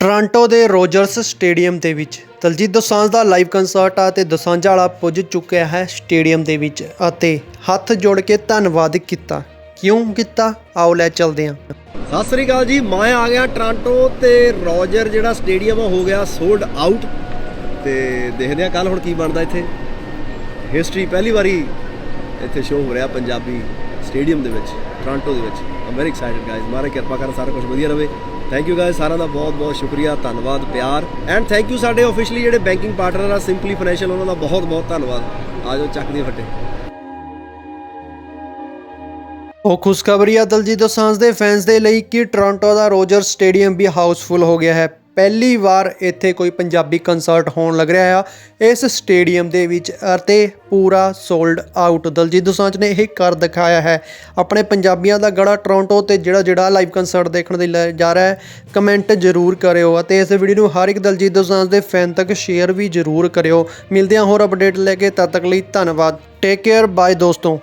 Toronto ਦੇ Rogers stadium ਦੇ ਵਿੱਚ। ਦਲਜੀਤ ਦੋਸਾਂਝ ਦਾ ਲਾਈਵ ਕੰਸਰਟ ਆ ਤੇ ਦੋਸਾਂਝ ਵਾਲਾ ਪੁੱਜ ਚੁੱਕਿਆ ਹੈ ਸਟੇਡੀਅਮ ਦੇ ਵਿੱਚ ਅਤੇ ਹੱਥ ਜੋੜ ਕੇ ਧੰਨਵਾਦ ਕੀਤਾ। ਕਿਉਂ ਕੀਤਾ? ਆਓ ਲੈ ਚੱਲਦੇ ਹਾਂ। ਸਤਿ ਸ੍ਰੀ ਅਕਾਲ ਜੀ, ਮੈਂ ਆ ਗਿਆ ਟ੍ਰਾਂਟੋ ਤੇ ਰੋਜਰ ਜਿਹੜਾ ਸਟੇਡੀਅਮ ਆ, ਹੋ ਗਿਆ ਸੋਲਡ ਆਊਟ ਤੇ ਦੇਖਦੇ ਆ ਕੱਲ ਹੁਣ ਕੀ ਬਣਦਾ ਇੱਥੇ। ਹਿਸਟਰੀ ਪਹਿਲੀ ਵਾਰੀ ਇੱਥੇ ਸ਼ੋਅ ਹੋ ਰਿਹਾ ਪੰਜਾਬੀ ਸਟੇਡੀਅਮ ਦੇ ਵਿੱਚ। ਟੋਰਾਂਟੋ ਦੇ ਵਿੱਚ। ਆਮ ਵੈਰੀ ਐਕਸਾਈਟਡ ਗਾਇਜ਼ ਮਾਰੇ ਕਿਰਪਾ ਕਰ ਸਾਰਾ ਕੁਝ ਵਧੀਆ ਰਵੇ। ਥੈਂਕ ਯੂ ਗਾਇਜ਼ ਸਾਰਿਆਂ ਦਾ ਬਹੁਤ ਬਹੁਤ ਸ਼ੁਕਰੀਆ, ਧੰਨਵਾਦ, ਪਿਆਰ। ਐਂਡ ਥੈਂਕ ਯੂ ਸਾਡੇ ਆਫੀਸ਼ੀਅਲੀ ਜਿਹੜੇ ਬੈਂਕਿੰਗ ਪਾਰਟਨਰ ਆ ਸਿੰਪਲੀ ਫਾਈਨੈਂਸ਼ੀਅਲ ਉਹਨਾਂ ਦਾ ਬਹੁਤ ਬਹੁਤ ਧੰਨਵਾਦ। ਆਜੋ ਚੱਕ ਦੀ ਫੱਟੇ। ਉਹ ਖੁਸ਼ਖਬਰੀ ਆ ਦਲਜੀਤ ਦੋਸਾਂਝ ਦੇ ਫੈਨਸ ਦੇ ਲਈ ਕਿ ਟੋਰਾਂਟੋ ਦਾ ਰੋਜਰ ਸਟੇਡੀਅਮ ਵੀ ਹਾਊਸਫੁੱਲ ਹੋ ਗਿਆ ਹੈ। ਪਹਿਲੀ ਵਾਰ ਇੱਥੇ ਕੋਈ ਪੰਜਾਬੀ ਕੰਸਰਟ ਹੋਣ ਲੱਗ ਰਿਹਾ ਆ। ਇਸ ਸਟੇਡੀਅਮ ਦੇ ਵਿੱਚ ਅਤੇ ਪੂਰਾ ਸੋਲਡ ਆਊਟ ਦਲਜੀਤ ਦੋਸਾਂਝ ਨੇ ਇਹ ਕਰ ਦਿਖਾਇਆ ਹੈ। ਆਪਣੇ ਪੰਜਾਬੀਆਂ ਦਾ ਗੜਾ ਟੋਰਾਂਟੋ ਤੇ ਜਿਹੜਾ ਜਿਹੜਾ ਲਾਈਵ ਕੰਸਰਟ ਦੇਖਣ ਦੇ ਲਈ ਜਾ ਰਿਹਾ ਹੈ ਕਮੈਂਟ ਜ਼ਰੂਰ ਕਰਿਓ ਅਤੇ ਇਸ ਵੀਡੀਓ ਨੂੰ ਹਰ ਇੱਕ ਦਲਜੀਤ ਦੋਸਾਂਝ ਦੇ ਫੈਨ ਤੱਕ ਸ਼ੇਅਰ ਵੀ ਜ਼ਰੂਰ ਕਰਿਓ। ਮਿਲਦੇ ਹਾਂ ਹੋਰ ਅਪਡੇਟ ਲੈ ਕੇ, ਤਦ ਤੱਕ ਲਈ ਧੰਨਵਾਦ। ਟੇਕ ਕੇਅਰ ਬਾਏ ਦੋਸਤੋ।